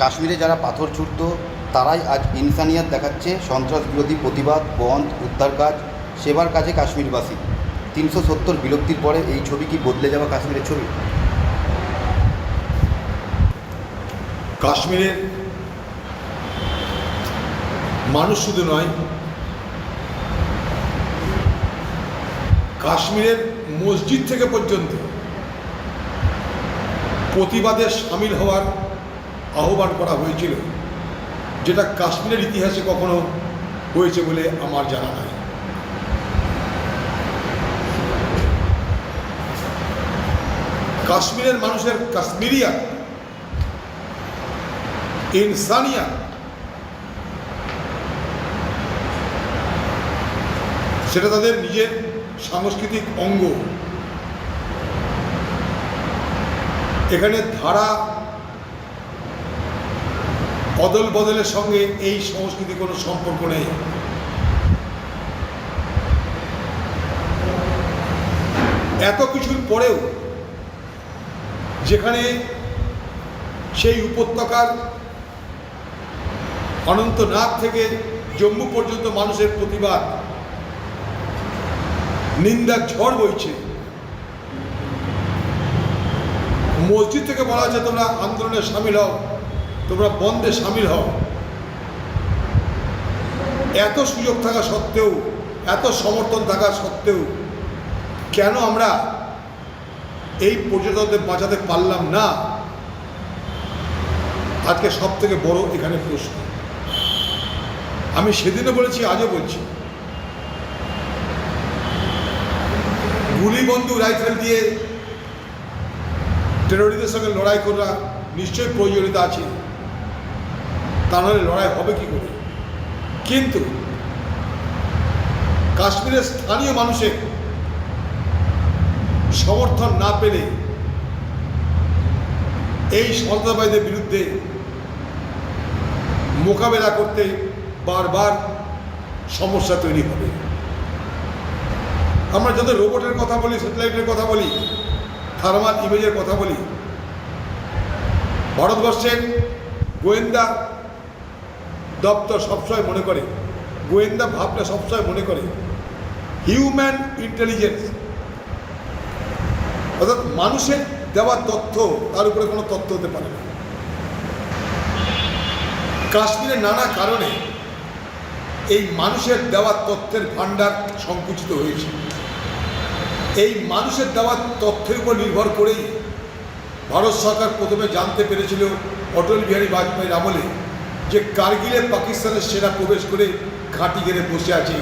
কাশ্মীরে যারা পাথর ছুটত তারাই আজ ইনসানিয়াত দেখাচ্ছে সন্ত্রাস বিরোধী প্রতিবাদ, বন্ধ, উদ্ধার কাজ, সেবার কাজে কাশ্মীরবাসী। তিনশো সত্তর বিলক্তির পরে এই ছবি কি বদলে যাওয়া কাশ্মীরের ছবি? কাশ্মীরের মানুষ শুধু নয়, কাশ্মীরের মসজিদ থেকে পর্যন্ত প্রতিবাদে সামিল হওয়ার আহ্বান করা হয়েছিল, যেটা কাশ্মীরের ইতিহাসে কখনো হয়েছে বলে আমার জানা নাই। কাশ্মীরের মানুষের কাশ্মীরিয়া, ইনসানিয়া, সেটা তাদের নিজের সাংস্কৃতিক অঙ্গ। এখানে ধারা অদল বদলের সঙ্গে এই সংস্কৃতি কোনো সম্পর্ক নেই। এত কিছুর পরেও যেখানে সেই উপত্যকার অনন্তনাগ থেকে জম্মু পর্যন্ত মানুষের প্রতিবাদ, নিন্দার ঝড় বইছে। মসজিদ থেকে বলা হচ্ছে, তোমরা আন্দোলনে সামিল হও। তোমরা বন্ধে সামিল হও। এত সুযোগ থাকা সত্ত্বেও, এত সমর্থন থাকা সত্ত্বেও কেন আমরা এই পর্যটকদের বাঁচাতে পারলাম না? আজকে সব থেকে বড় এখানে প্রশ্ন। আমি সেদিনও বলেছি, আজও বলছি। গুলিবন্ধু রাইফেল দিয়ে টেরোরিদের সঙ্গে লড়াই করা নিশ্চয়ই প্রয়োজনীয়তা আছে। তা নাহলে লড়াই হবে কি করে? কিন্তু কাশ্মীরের স্থানীয় মানুষের সমর্থন না পেলে এই সন্ত্রাসবাদীদের বিরুদ্ধে মোকাবেলা করতে বারবার সমস্যা তৈরি হবে। আমরা যত রোবটের কথা বলি, স্যাটেলাইটের কথা বলি, থার্মাল ইমেজের কথা বলি, ভারতবর্ষের গোয়েন্দা দপ্তর সবসময় মনে করে, গোয়েন্দা ভাবটা সবসময় মনে করে। হিউম্যান ইন্টেলিজেন্স অর্থাৎ মানুষের দেওয়া তথ্য, তার উপরে কোনো তথ্য হতে পারে না। কাশ্মীরের নানা কারণে এই মানুষের দেওয়া তথ্যের ভাণ্ডার সংকুচিত হয়েছে। এই মানুষের দেওয়া তথ্যের উপর নির্ভর করেই ভারত সরকার প্রথমে জানতে পেরেছিল অটল বিহারী বাজপেয়ীর আমলে যে কার্গিলে পাকিস্তানের সেনা প্রবেশ করে ঘাঁটি গেড়ে বসে আছে।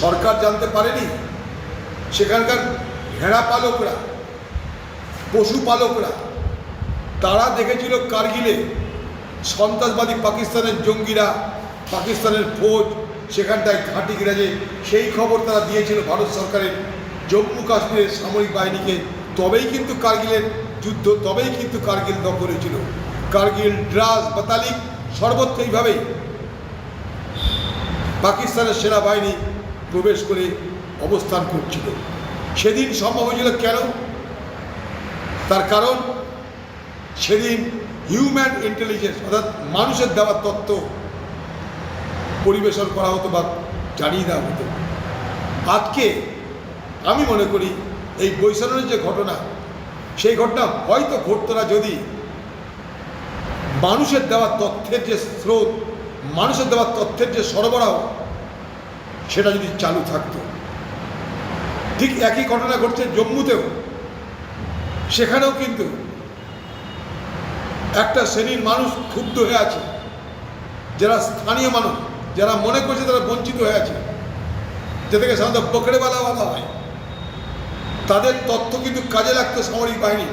সরকার জানতে পারেনি? সেখানকার ভেড়া পালকরা পশুপালকরা তারা দেখেছিল কার্গিলে সন্ত্রাসবাদী পাকিস্তানের জঙ্গিরা, পাকিস্তানের ফৌজ সেখানটায় ঘাঁটি গেড়েছে সেই খবর তারা দিয়েছিল ভারত সরকারের জম্মু কাশ্মীরের সামরিক বাহিনীকে। তবেই কিন্তু কার্গিলের যুদ্ধ, তবেই কিন্তু কার্গিল দখল হয়েছিল। কার্গিল ড্রাস বাতালিক সর্বত্র এইভাবেই পাকিস্তানের সেনাবাহিনী প্রবেশ করে অবস্থান করছিল। সেদিন সম্ভব হয়েছিল কেন? তার কারণ সেদিন হিউম্যান ইন্টেলিজেন্স অর্থাৎ মানুষের দেওয়া তত্ত্ব পরিবেশন করা হতো বা জানিয়ে দেওয়া হতো। আজকে আমি মনে করি এই বৈষম্যের যে ঘটনা, সেই ঘটনা হয়তো ঘটতো না যদি মানুষের দেওয়া তথ্যের যে স্রোত, মানুষের দেওয়া তথ্যের যে সরবরাহ, সেটা যদি চালু থাকত। ঠিক একই ঘটনা ঘটছে জম্মুতেও। সেখানেও কিন্তু একটা শ্রেণির মানুষ ক্ষুব্ধ হয়ে আছে। যারা স্থানীয় মানুষ, যারা মনে করছে তারা বঞ্চিত হয়ে আছে। যে থেকে সাধারণত বকড়েওয়ালা বলা হয়। তাদের তথ্য কিন্তু কাজে লাগতো সামরিক বাহিনী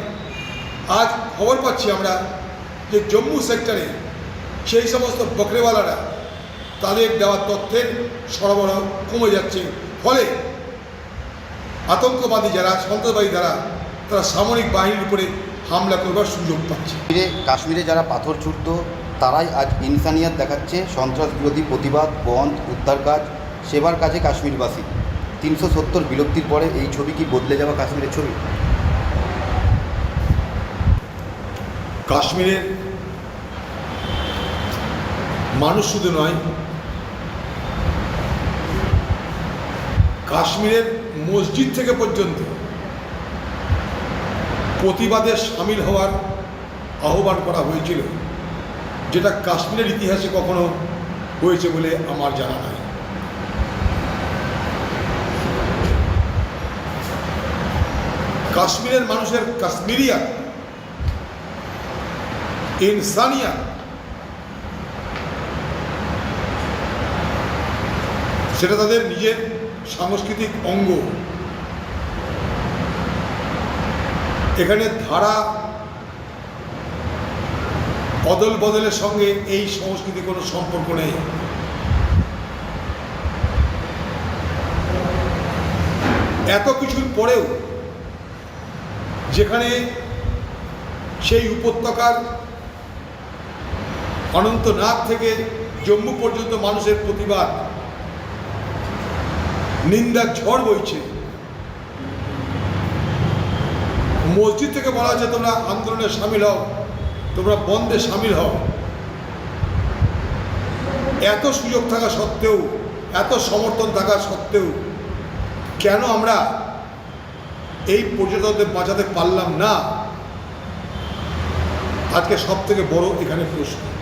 আজ খবর পাচ্ছি আমরা যে জম্মু সেক্টরে সেই সমস্ত বকরেওয়ালারা তাদের দেওয়া তথ্যের সরবরাহ কমে যাচ্ছে। ফলে আতঙ্কবাদী যারা, সন্ত্রাসবাদী যারা, তারা সামরিক বাহিনীর উপরে হামলা করবার সুযোগ পাচ্ছে। কাশ্মীরে যারা পাথর ছুটত তারাই আজ ইনসানিয়াত দেখাচ্ছে সন্ত্রাস বিরোধী প্রতিবাদ, বন্ধ, উদ্ধার কাজ, সেবার কাজে কাশ্মীরবাসী। তিনশো সত্তর বিলক্তির পরে এই ছবি কি বদলে যাওয়া কাশ্মীরের ছবি? কাশ্মীরের মানুষ শুধু নয়, কাশ্মীরের মসজিদ থেকে পর্যন্ত প্রতিবাদে সামিল হওয়ার আহ্বান করা হয়েছিল, যেটা কাশ্মীরের ইতিহাসে কখনো হয়েছে বলে আমার জানা নাই। কাশ্মীরের মানুষের কাশ্মীরিয়া ইনসানিয়া। সেটা তাদের নিজের সাংস্কৃতিক অঙ্গ। এখানে ধারা অদল বদলের সঙ্গে এই সংস্কৃতি কোনো সম্পর্ক নেই। এত কিছুর পরেও যেখানে সেই উপত্যকার অনন্তনাগ থেকে জম্মু পর্যন্ত মানুষের প্রতিবাদ। নিন্দার ঝড় বইছে। মসজিদ থেকে বলা হচ্ছে তোমরা আন্দোলনে সামিল হও। তোমরা বন্ধে সামিল হও। এত সুযোগ থাকা সত্ত্বেও, এত সমর্থন থাকা সত্ত্বেও কেন আমরা এই পর্যটকদের বাঁচাতে পারলাম না? আজকে সব থেকে বড় এখানে প্রশ্ন।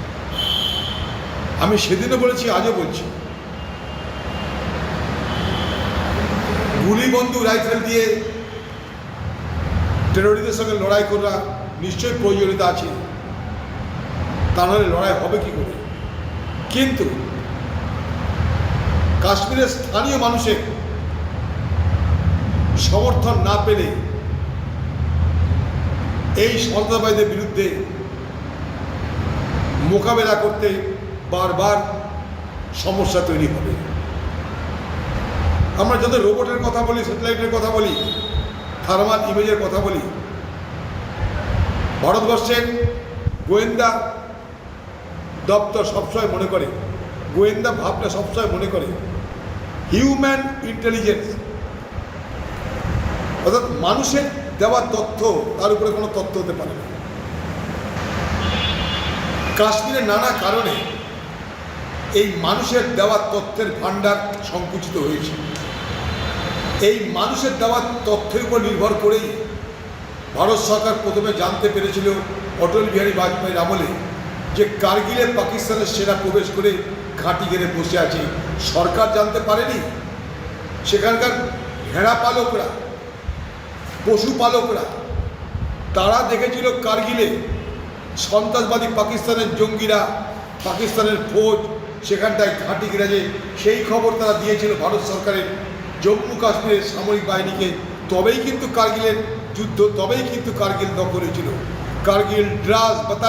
আমি সেদিনও বলেছি, আজও বলছি। গুলি গুলিবন্ধু রাইফেল দিয়ে টেরোরিদের সঙ্গে লড়াই করা নিশ্চয়ই প্রয়োজনীয়তা আছে। তা নাহলে লড়াই হবে কি করে? কিন্তু কাশ্মীরের স্থানীয় মানুষের সমর্থন না পেলে এই সন্ত্রাসবাদীদের বিরুদ্ধে মোকাবেলা করতে বারবার সমস্যা তৈরি হবে। আমরা যত রোবটের কথা বলি, স্যাটেলাইটের কথা বলি, থার্মাল ইমেজের কথা বলি, ভারতবর্ষের গোয়েন্দা দপ্তর সবসময় মনে করে, গোয়েন্দা ভাবটা সবসময় মনে করে হিউম্যান ইন্টেলিজেন্স অর্থাৎ মানুষের দেওয়া তথ্য, তার উপরে কোনো তথ্য হতে পারে না। কাশ্মীরের নানা কারণে এই মানুষের দেওয়া তথ্যের ভাণ্ডার সংকুচিত হয়েছে। এই মানুষের দেওয়া তথ্যের উপর নির্ভর করেই ভারত সরকার প্রথমে জানতে পেরেছিল অটল বিহারী বাজপেয়ীর আমলে যে কার্গিলে পাকিস্তানের সেনা প্রবেশ করে ঘাঁটি গেড়ে বসে আছে। সরকার জানতে পারেনি? সেখানকার ভেড়া পালকরা পশুপালকরা তারা দেখেছিল কার্গিলে সন্ত্রাসবাদী পাকিস্তানের জঙ্গিরা, পাকিস্তানের ফৌজ সেখানটায় ঘাঁটি গেড়েছে। সেই খবর তারা দিয়েছিল ভারত সরকারের জম্মু কাশ্মীরের সামরিক বাহিনীকে। তবেই কিন্তু কার্গিলের যুদ্ধ, তবেই কিন্তু কার্গিল দখল হয়েছিল। কার্গিল ড্রাস বা